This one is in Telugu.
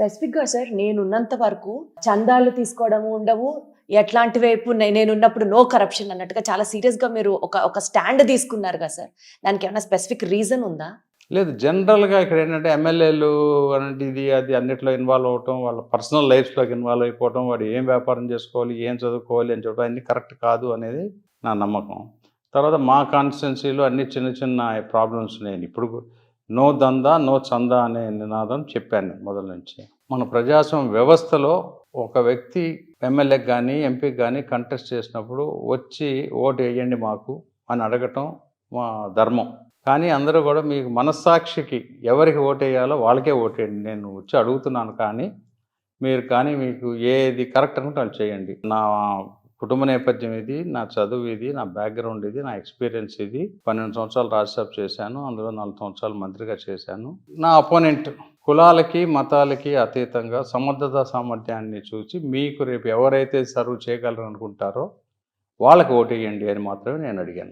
స్పెసిఫిక్గా సార్ నేనున్నంత వరకు చందాలు తీసుకోవడం ఉండవు. ఎట్లాంటి వైపు నేను నేనున్నప్పుడు నో కరప్షన్ అన్నట్టుగా చాలా సీరియస్గా మీరు ఒక ఒక స్టాండ్ తీసుకున్నారు కదా సార్. దానికి ఏమైనా స్పెసిఫిక్ రీజన్ ఉందా? లేదు జనరల్గా ఇక్కడ ఏంటంటే ఎమ్మెల్యేలు అంటే ఇది అది అన్నిట్లో ఇన్వాల్వ్ అవటం వాళ్ళ పర్సనల్ లైఫ్స్లోకి ఇన్వాల్వ్ అయిపోవటం వాడు ఏం వ్యాపారం చేసుకోవాలి ఏం చదువుకోవాలి అని చెప్పడం అన్నీ కరెక్ట్ కాదు అనేది నా నమ్మకం. తర్వాత మా కాన్స్టిట్యున్సీలో అన్ని చిన్న చిన్న ప్రాబ్లమ్స్ ఉన్నాయి ఇప్పుడు నో దందా నో చందా అనే నినాదం చెప్పాను మొదల నుంచి. మన ప్రజాస్వామ్య వ్యవస్థలో ఒక వ్యక్తి ఎమ్మెల్యేకి కానీ ఎంపీకి కానీ కంటెస్ట్ చేసినప్పుడు వచ్చి ఓటు వేయండి మాకు అని అడగటం మా ధర్మం. కానీ అందరూ కూడా మీకు మనస్సాక్షికి ఎవరికి ఓటేయాలో వాళ్ళకే ఓటేయండి నేను వచ్చి అడుగుతున్నాను కానీ మీరు కానీ మీకు ఏది కరెక్ట్ అనుకుంటే వాళ్ళు చేయండి. నా కుటుంబ నేపథ్యం ఇది నా చదువు ఇది నా బ్యాక్గ్రౌండ్ ఇది నా ఎక్స్పీరియన్స్ ఇది. పన్నెండు సంవత్సరాలు రాజ్యసభ చేశాను అందులో నాలుగు సంవత్సరాలు మంత్రిగా చేశాను. నా అపోనెంట్ కులాలకి మతాలకి అతీతంగా సమర్థత సామర్థ్యాన్ని చూసి మీకు రేపు ఎవరైతే సర్వ్ చేయగలరు అనుకుంటారో వాళ్ళకి ఓటేయండి అని మాత్రమే నేను అడిగాను.